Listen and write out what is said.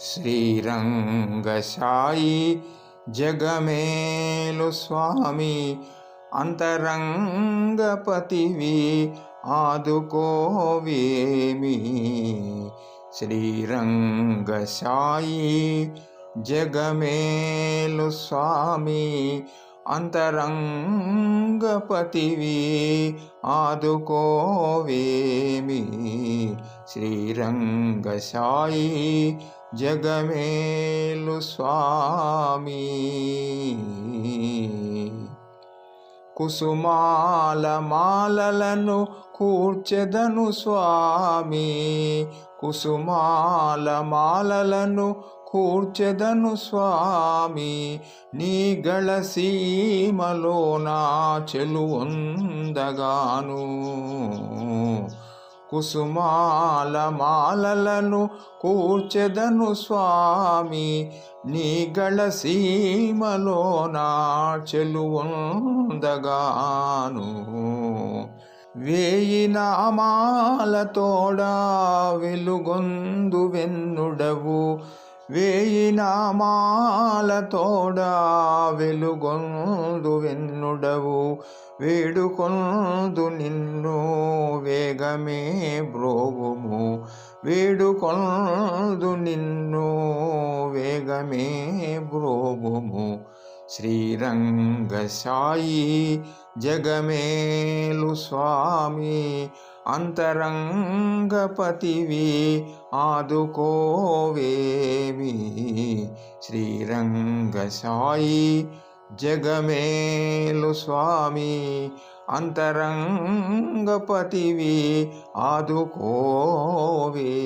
श्रीरङ्गसा जगमेलुस्वामी अन्तरङ्गपतिवि आदुकोवेमि। आदुको जगमेलुस्वामी अन्तरङ्गपतिवि आदुकोवेमि। स्वामी జగమేలు స్వామి. కుసుమాల మాలలను కూర్చెదను స్వామి. కుసుమాల మాలలను కూర్చెదను స్వామి. నీ గళసీమలో నా చెలువందగాను కుసుమాల మాలలను కూర్చెదను స్వామి నీ గళసీమలో నా చెలువందగాను వేయి నామాలతోడా వెలుగొందు వెన్నుడవు వేయి నామాలతోడా వెలుగొందు వెన్నుడవు. వేడుకొందు నిన్ను వేగమే బ్రోగుము వేడుకొందు నిన్ను వేగమే బ్రోగుము శ్రీరంగశాయి జగమేలు స్వామి అంతరంగపతివి ఆదుకోవేవి శ్రీరంగ సాయి జగమేలు స్వామి అంతరంగపతివి ఆదుకోవే.